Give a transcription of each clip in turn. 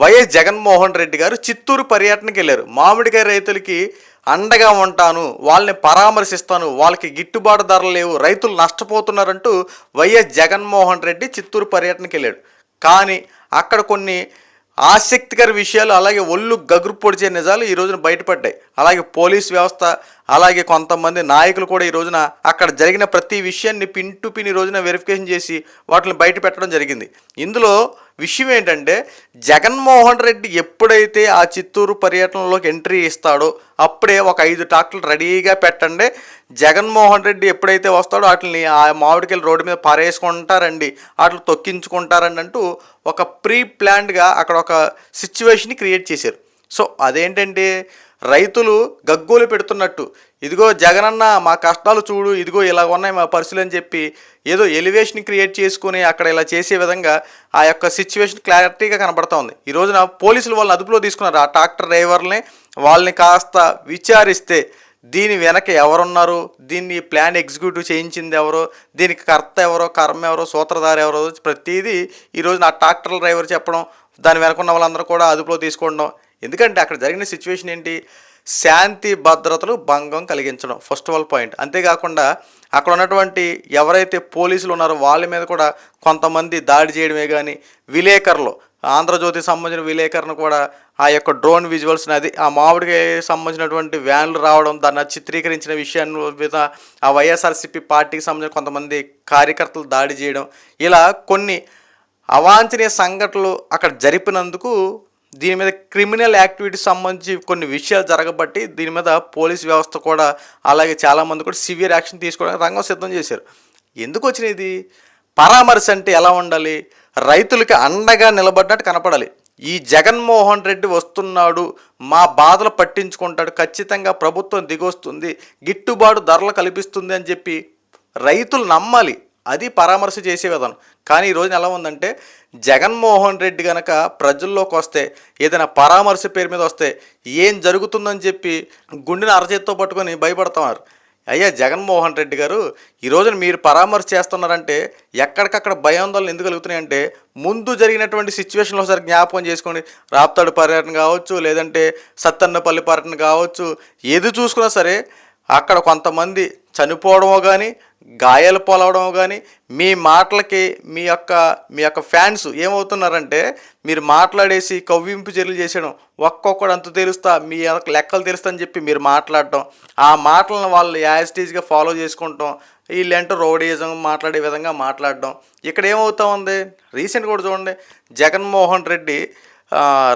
YS Jaganmohan Reddy గారు చిత్తూరు పర్యటనకి వెళ్ళారు. మామిడికాయ రైతులకి అండగా ఉంటాను వాళ్ళని పరామర్శిస్తాను వాళ్ళకి గిట్టుబాటు ధరలు లేవు రైతులు నష్టపోతున్నారంటూ వైఎస్ జగన్మోహన్ రెడ్డి చిత్తూరు పర్యటనకి వెళ్ళాడు. కానీ అక్కడ కొన్ని ఆసక్తికర విషయాలు అలాగే ఒళ్ళు గగురు పొడిచే నిజాలు ఈ రోజున బయటపడ్డాయి. అలాగే పోలీస్ వ్యవస్థ అలాగే కొంతమంది నాయకులు కూడా ఈ రోజున అక్కడ జరిగిన ప్రతి విషయాన్ని పిన్ టు పిన్ ఈ రోజున వెరిఫికేషన్ చేసి వాటిని బయట పెట్టడం జరిగింది. ఇందులో విషయం ఏంటంటే జగన్మోహన్ రెడ్డి ఎప్పుడైతే ఆ చిత్తూరు పర్యటనలోకి ఎంట్రీ ఇస్తాడో అప్పుడే ఒక ఐదు ట్రాక్టర్లు రెడీగా పెట్టండి. జగన్మోహన్ రెడ్డి ఎప్పుడైతే వస్తాడో వాటిని ఆ మామిడికాయలు రోడ్డు మీద పారేసుకుంటారండి వాటిని తొక్కించుకుంటారండి అంటూ ఒక ప్రీ ప్లాన్డ్గా అక్కడ ఒక సిచ్యువేషన్ క్రియేట్ చేశారు. సో అదేంటంటే రైతులు గగ్గోలు పెడుతున్నట్టు. ఇదిగో జగనన్న మా కష్టాలు చూడు ఇదిగో ఇలా ఉన్నాయి మా పరిస్థితులు అని చెప్పి ఏదో ఎలివేషన్ క్రియేట్ చేసుకుని అక్కడ ఇలా చేసే విధంగా ఆ యొక్క సిచ్యువేషన్ క్లారిటీగా కనబడతా ఉంది. ఈ రోజున పోలీసులు వాళ్ళని అదుపులో తీసుకున్నారు. ఆ ట్రాక్టర్ డ్రైవర్ని వాళ్ళని కాస్త విచారిస్తే దీని వెనక ఎవరున్నారు? దీన్ని ప్లాన్ ఎగ్జిక్యూటివ్ చేయించింది ఎవరో? దీనికి కర్త ఎవరో? కర్మ ఎవరో? సూత్రధారి ఎవరో? ప్రతిదీ ఈరోజు నా ట్రాక్టర్ డ్రైవర్ చెప్పడం దాని వెనక ఉన్న వాళ్ళందరూ కూడా అదుపులో తీసుకోవడం. ఎందుకంటే అక్కడ జరిగిన సిచ్యువేషన్ ఏంటి? శాంతి భద్రతలు భంగం కలిగించడం. ఫస్ట్ ఆఫ్ ఆల్ పాయింట్ అంతేకాకుండా అక్కడ ఉన్నటువంటి ఎవరైతే పోలీసులు ఉన్నారో వాళ్ళ మీద కూడా కొంతమంది దాడి చేయడమే కానీ విలేకరులు ఆంధ్రజ్యోతికి సంబంధించిన విలేకరణ కూడా ఆ యొక్క డ్రోన్ విజువల్స్ని అది ఆ మామిడికి సంబంధించినటువంటి వ్యాన్లు రావడం దాన్ని చిత్రీకరించిన విషయాన్ని మీద ఆ వైఎస్ఆర్సీపీ పార్టీకి సంబంధించిన కొంతమంది కార్యకర్తలు దాడి చేయడం ఇలా కొన్ని అవాంఛనీయ సంఘటనలు అక్కడ జరిపినందుకు దీని మీద క్రిమినల్ యాక్టివిటీస్ సంబంధించి కొన్ని విషయాలు జరగబట్టి దీని మీద పోలీస్ వ్యవస్థ కూడా అలాగే చాలామంది కూడా సివియర్ యాక్షన్ తీసుకోవడానికి రంగం సిద్ధం చేశారు. ఎందుకు వచ్చినాయి ఇది? పరామర్శ అంటే ఎలా ఉండాలి? రైతులకి అండగా నిలబడినట్టు కనపడాలి. ఈ జగన్మోహన్ రెడ్డి వస్తున్నాడు మా బాధలు పట్టించుకుంటాడు ఖచ్చితంగా ప్రభుత్వం దిగొస్తుంది గిట్టుబాటు ధరలు కల్పిస్తుంది అని చెప్పి రైతులు నమ్మాలి. అది పరామర్శ చేసే విధానం. కానీ ఈ రోజున ఎలా ఉందంటే జగన్మోహన్ రెడ్డి గనక ప్రజల్లోకి వస్తే ఏదైనా పరామర్శ పేరు మీద వస్తే ఏం జరుగుతుందని చెప్పి గుండెని అరచేత్తో పట్టుకొని భయపడుతున్నారు అయ్యా జగన్మోహన్ రెడ్డి గారు ఈ రోజున మీరు పరామర్శ చేస్తున్నారంటే ఎక్కడికక్కడ భయాందోళన ఎందుకు కలుగుతున్నాయంటే ముందు జరిగినటువంటి సిచ్యువేషన్లో ఒకసారి జ్ఞాపకం చేసుకోండి. రాప్తాడు పర్యటన కావచ్చు లేదంటే సత్తన్నపల్లి పర్యటన కావచ్చు ఏది చూసుకున్నా సరే అక్కడ కొంతమంది చనిపోవడమో కానీ గాయాలు పోలవడమో కానీ మీ మాటలకి మీ యొక్క మీ యొక్క ఫ్యాన్స్ ఏమవుతున్నారంటే మీరు మాట్లాడేసి కవ్వింపు చర్యలు చేసేయడం ఒక్కొక్కడు అంత తెలుస్తా మీ యొక్క లెక్కలు తెలుస్తా అని చెప్పి మీరు మాట్లాడటం. ఆ మాటలను వాళ్ళు యాజిటీజ్గా ఫాలో చేసుకుంటాం. వీళ్ళంటూ రౌడీజం మాట్లాడే విధంగా మాట్లాడడం. ఇక్కడ ఏమవుతా ఉంది? రీసెంట్ కూడా చూడండి. జగన్మోహన్ రెడ్డి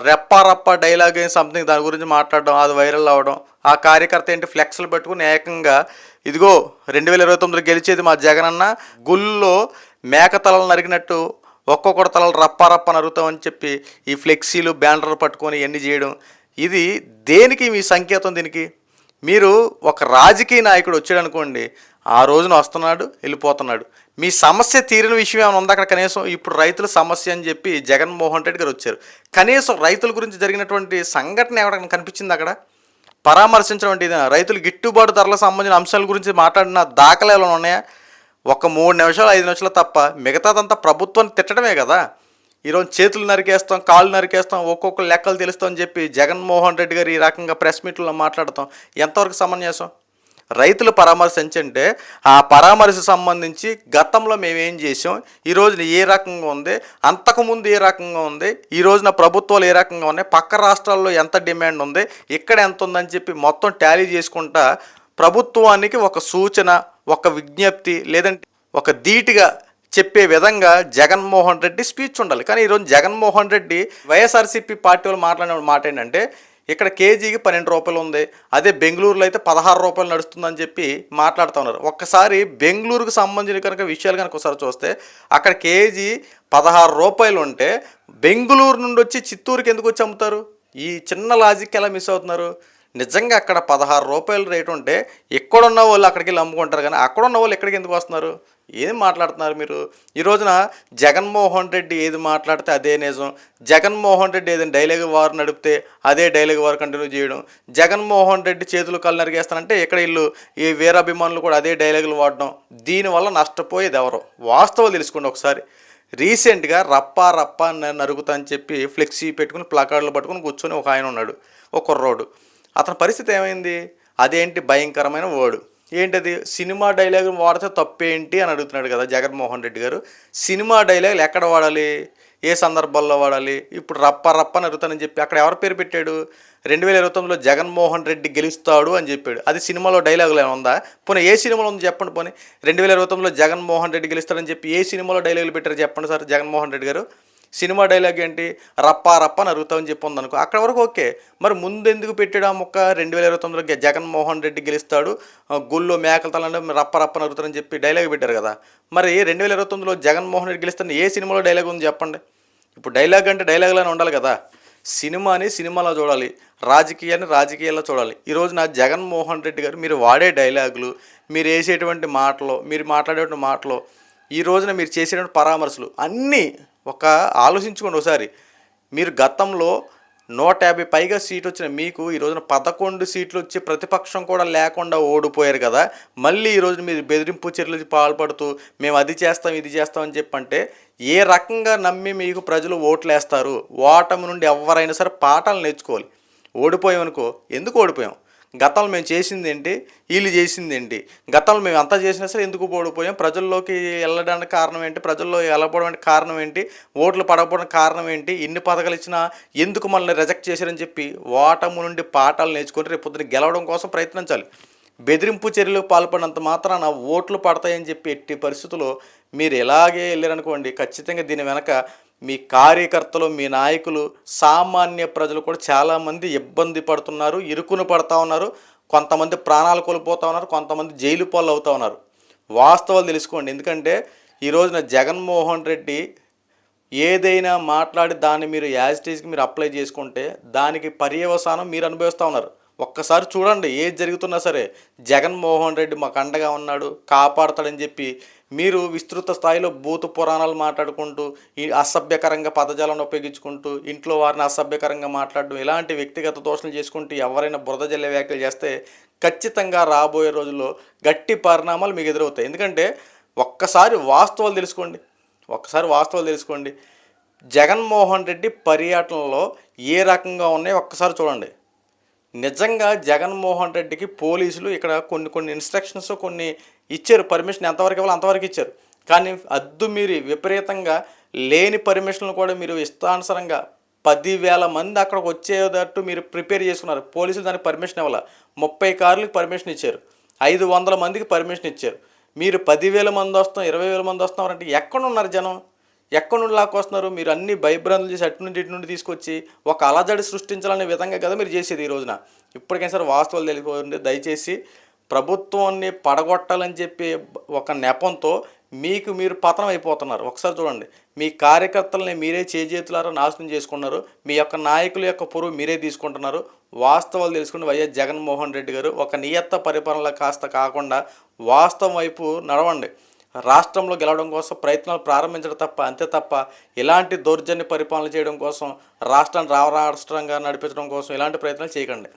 రెప్పారప్ప రప్ప డైలాగ్ సంథింగ్ దాని గురించి మాట్లాడడం అది వైరల్ అవ్వడం ఆ కార్యకర్త ఏంటి ఫ్లెక్స్లు పెట్టుకుని ఏకంగా ఇదిగో రెండు వేల ఇరవై తొమ్మిదిలో గెలిచేది మా జగనన్న గుళ్ళో మేక తలలు నరికినట్టు ఒక్కొక్కటి తలలు రప్పారప్ప రప్ప నరుగుతామని చెప్పి ఈ ఫ్లెక్సీలు బ్యానర్లు పట్టుకొని ఇవన్నీ చేయడం. ఇది దేనికి మీ సంకేతం దీనికి? మీరు ఒక రాజకీయ నాయకుడు వచ్చాడు అనుకోండి ఆ రోజున వస్తున్నాడు వెళ్ళిపోతున్నాడు. మీ సమస్య తీరిన విషయం ఏమైనా ఉందా అక్కడ కనీసం? ఇప్పుడు రైతుల సమస్య అని చెప్పి జగన్మోహన్ రెడ్డి గారు వచ్చారు. కనీసం రైతుల గురించి జరిగినటువంటి సంఘటన ఎవరైనా కనిపించింది అక్కడ? పరామర్శించడం అంటే రైతులు గిట్టుబాటు ధరలకు సంబంధించిన అంశాల గురించి మాట్లాడిన దాఖలాలు ఏమైనా ఉన్నాయా? ఒక మూడు నిమిషాలు ఐదు నిమిషాలు తప్ప మిగతాదంతా ప్రభుత్వాన్ని తిట్టడమే కదా. ఈరోజు చేతులు నరికేస్తాం కాళ్ళు నరికేస్తాం ఒక్కొక్క లెక్కలు తెలుస్తాం అని చెప్పి జగన్మోహన్ రెడ్డి గారు ఈ రకంగా ప్రెస్ మీట్లో మాట్లాడతాం. ఎంతవరకు సమంజసం? రైతులు పరామర్శించంటే ఆ పరామర్శ సంబంధించి గతంలో మేము ఏం చేసాం ఈ రోజున ఏ రకంగా ఉంది? అంతకుముందు ఏ రకంగా ఉంది? ఈ రోజున ప్రభుత్వాలు ఏ రకంగా ఉన్నాయి? పక్క రాష్ట్రాల్లో ఎంత డిమాండ్ ఉంది? ఇక్కడ ఎంత ఉందని చెప్పి మొత్తం టాలీ చేసుకుంటా ప్రభుత్వానికి ఒక సూచన ఒక విజ్ఞప్తి లేదంటే ఒక ధీటుగా చెప్పే విధంగా జగన్మోహన్ రెడ్డి స్పీచ్ ఉండాలి. కానీ ఈరోజు జగన్మోహన్ రెడ్డి వైఎస్ఆర్సీపీ పార్టీ వాళ్ళు మాట్లాడిన మాట ఏంటంటే ఇక్కడ కేజీకి పన్నెండు రూపాయలు ఉంది అదే బెంగళూరులో అయితే పదహారు రూపాయలు నడుస్తుందని చెప్పి మాట్లాడుతూ ఉన్నారు. ఒక్కసారి బెంగళూరుకు సంబంధించిన కనుక విషయాలు కనుక ఒకసారి చూస్తే అక్కడ కేజీ పదహారు రూపాయలు ఉంటే బెంగళూరు నుండి వచ్చి చిత్తూరుకి ఎందుకు వచ్చి అమ్ముతారు? ఈ చిన్న లాజిక్ ఎలా మిస్ అవుతున్నారు? నిజంగా అక్కడ పదహారు రూపాయల రేటు ఉంటే ఎక్కడున్న వాళ్ళు అక్కడికి వెళ్ళి అమ్ముకుంటారు కానీ అక్కడ ఉన్న వాళ్ళు ఎక్కడికి ఎందుకు వస్తున్నారు? ఏం మాట్లాడుతున్నారు మీరు? ఈ రోజున జగన్మోహన్ రెడ్డి ఏది మాట్లాడితే అదే నిజం. జగన్మోహన్ రెడ్డి ఏదైనా డైలాగ్ వారు నడిపితే అదే డైలాగ్ వార్ కంటిన్యూ చేయడం. జగన్మోహన్ రెడ్డి చేతులు కళ్ళు నరిగేస్తానంటే ఇక్కడ వీళ్ళు ఈ వీరాభిమానులు కూడా అదే డైలాగులు వాడడం. దీనివల్ల నష్టపోయేది ఎవరు? వాస్తవం తెలుసుకోండి ఒకసారి. రీసెంట్గా రప్పా రప్పా నరుగుతా అని చెప్పి ఫ్లెక్సీ పెట్టుకుని ప్లకార్డులు పట్టుకుని కూర్చొని ఒక ఆయన ఉన్నాడు. ఒక కుర్రోడు. అతని పరిస్థితి ఏమైంది? అదేంటి? భయంకరమైన వర్డు. ఏంటది? సినిమా డైలాగ్ వాడితే తప్పేంటి అని అడుగుతున్నాడు కదా జగన్మోహన్ రెడ్డి గారు. సినిమా డైలాగులు ఎక్కడ వాడాలి? ఏ సందర్భాల్లో వాడాలి? ఇప్పుడు రప్ప రప్ప అడుగుతానని చెప్పి అక్కడ ఎవరు పేరు పెట్టాడు? రెండు వేల ఇరవై తొమ్మిదిలో జగన్మోహన్ రెడ్డి గెలుస్తాడు అని చెప్పాడు. అది సినిమాలో డైలాగులు ఏమైనా ఉందా? పోనీ ఏ సినిమాలో ఉంది చెప్పండి పోనీ. రెండు వేల ఇరవై తొమ్మిదిలో జగన్మోహన్ రెడ్డి గెలుస్తాడని చెప్పి ఏ సినిమాలో డైలాగులు పెట్టారు చెప్పండి సార్ జగన్మోహన్ రెడ్డి గారు? సినిమా డైలాగ్ ఏంటి? రప్ప రప్ప నరుగుతామని చెప్పి ఉందనుకో అక్కడ వరకు ఓకే. మరి ముందెందుకు పెట్టాడు ఆ ముక్క? రెండు వేల ఇరవై తొమ్మిదిలో జగన్మోహన్ రెడ్డి గెలుస్తాడు. గుళ్ళో మేకల తలని రప్ప రప్ప నరుగుతారని చెప్పి డైలాగ్ పెట్టారు కదా. మరి రెండు వేల ఇరవై తొమ్మిదిలో జగన్మోహన్ రెడ్డి గెలుస్తాను ఏ సినిమాలో డైలాగ్ ఉంది చెప్పండి? ఇప్పుడు డైలాగ్ అంటే డైలాగ్లోనే ఉండాలి కదా. సినిమాని సినిమాలో చూడాలి. రాజకీయాన్ని రాజకీయాల్లో చూడాలి. ఈరోజు నా జగన్మోహన్ రెడ్డి గారు మీరు వాడే డైలాగులు మీరు వేసేటువంటి మాటలు మీరు మాట్లాడేటువంటి మాటలు ఈ రోజున మీరు చేసిన పరామర్శలు అన్నీ ఒక ఆలోచించుకోండి ఒకసారి. మీరు గతంలో నూట యాభై పైగా సీట్ వచ్చిన మీకు ఈ రోజున పదకొండు సీట్లు వచ్చి ప్రతిపక్షం కూడా లేకుండా ఓడిపోయారు కదా. మళ్ళీ ఈ రోజున మీరు బెదిరింపు చర్యలు పాల్పడుతూ మేము అది చేస్తాం ఇది చేస్తాం అని చెప్పంటే ఏ రకంగా నమ్మి మీకు ప్రజలు ఓట్లు వేస్తారు ఓటమి నుండి ఎవరైనా సరే పాఠాలు నేర్చుకోవాలి. ఓడిపోయామనుకో ఎందుకు ఓడిపోయాం? గతంలో మేము చేసింది ఏంటి వీళ్ళు చేసింది ఏంటి గతంలో మేము అంతా చేసినా సరే ఎందుకు ఓడిపోయాం ప్రజల్లోకి వెళ్ళడానికి కారణం ఏంటి? ప్రజల్లో వెళ్ళపోవడానికి కారణం ఏంటి? ఓట్లు పడకపోవడానికి కారణం ఏంటి? ఎన్ని పథకాలు ఇచ్చినా ఎందుకు మనల్ని రిజెక్ట్ చేశారని చెప్పి ఓటము నుండి పాఠాలు నేర్చుకొని రేపు పొద్దున గెలవడం కోసం ప్రయత్నించాలి. బెదిరింపు చర్యలకు పాల్పడినంత మాత్రాన ఓట్లు పడతాయని చెప్పి ఎట్టి పరిస్థితుల్లో మీరు ఎలాగే వెళ్ళారనుకోండి ఖచ్చితంగా దీని వెనక మీ కార్యకర్తలు మీ నాయకులు సామాన్య ప్రజలు కూడా చాలామంది ఇబ్బంది పడుతున్నారు ఇరుకును పడతా ఉన్నారు కొంతమంది ప్రాణాలు కోల్పోతూ ఉన్నారు కొంతమంది జైలు పాలు అవుతా ఉన్నారు. వాస్తవాలు తెలుసుకోండి. ఎందుకంటే ఈ రోజున జగన్మోహన్ రెడ్డి ఏదైనా మాట్లాడి దాన్ని మీరు యాజిటీస్కి మీరు అప్లై చేసుకుంటే దానికి పర్యవసానం మీరు అనుభవిస్తూ ఉన్నారు. ఒక్కసారి చూడండి ఏది జరుగుతున్నా సరే జగన్మోహన్ రెడ్డి మాకు అండగా ఉన్నాడు కాపాడతాడని చెప్పి మీరు విస్తృత స్థాయిలో భూత పురాణాలు మాట్లాడుకుంటూ ఈ అసభ్యకరంగా పదజాలను ఉపయోగించుకుంటూ ఇంట్లో వారిని అసభ్యకరంగా మాట్లాడడం ఇలాంటి వ్యక్తిగత దోషణలు చేసుకుంటూ ఎవరైనా బురద జల్లే వ్యాఖ్యలు చేస్తే ఖచ్చితంగా రాబోయే రోజుల్లో గట్టి పరిణామాలు మీకు ఎదురవుతాయి. ఎందుకంటే ఒక్కసారి వాస్తవాలు తెలుసుకోండి ఒక్కసారి వాస్తవాలు తెలుసుకోండి. జగన్మోహన్ రెడ్డి పర్యటనలో ఏ రకంగా ఉన్నాయో ఒక్కసారి చూడండి. నిజంగా జగన్మోహన్ రెడ్డికి పోలీసులు ఇక్కడ కొన్ని కొన్ని ఇన్స్ట్రక్షన్స్ కొన్ని ఇచ్చారు. పర్మిషన్ ఎంతవరకు ఇవ్వాలి అంతవరకు ఇచ్చారు. కానీ అద్దు మీరు విపరీతంగా లేని పర్మిషన్లు కూడా మీరు ఇష్టానుసరంగా పదివేల మంది అక్కడికి వచ్చేటట్టు మీరు ప్రిపేర్ చేసుకున్నారు. పోలీసులు దానికి పర్మిషన్ ఇవ్వాలి? ముప్పై కార్లకు పర్మిషన్ ఇచ్చారు. ఐదు వందల మందికి పర్మిషన్ ఇచ్చారు. మీరు పదివేల మంది వస్తాం ఇరవై వేల మంది వస్తాం అంటే ఎక్కడ ఉన్నారు జనం? ఎక్కడి నుండి లాక్కొస్తున్నారు మీరు అన్ని భయభ్రాంతులు చేసి అటు నుండి ఇటు నుండి తీసుకొచ్చి ఒక అలజడి సృష్టించాలనే విధంగా కదా మీరు చేసేది ఈ రోజున. ఇప్పటికైనా సరే వాస్తవాలు తెలియకుండా దయచేసి ప్రభుత్వాన్ని పడగొట్టాలని చెప్పి ఒక నెపంతో మీకు మీరు పతనం అయిపోతున్నారు. ఒకసారి చూడండి. మీ కార్యకర్తలని మీరే చేజేతులారా నాశనం చేసుకున్నారు. మీ యొక్క నాయకుల యొక్క పొరుగు మీరే తీసుకుంటున్నారు. వాస్తవాలు తెలుసుకుని వైఎస్ జగన్మోహన్ రెడ్డి గారు ఒక నియత్త పరిపాలన కాస్త కాకుండా వాస్తవం వైపు నడవండి. రాష్ట్రంలో గెలవడం కోసం ప్రయత్నాలు ప్రారంభించడం తప్ప అంతే తప్ప ఇలాంటి దౌర్జన్య పరిపాలన చేయడం కోసం రాష్ట్రాన్ని రాష్ట్రంగా నడిపించడం కోసం ఇలాంటి ప్రయత్నాలు చేయకండి.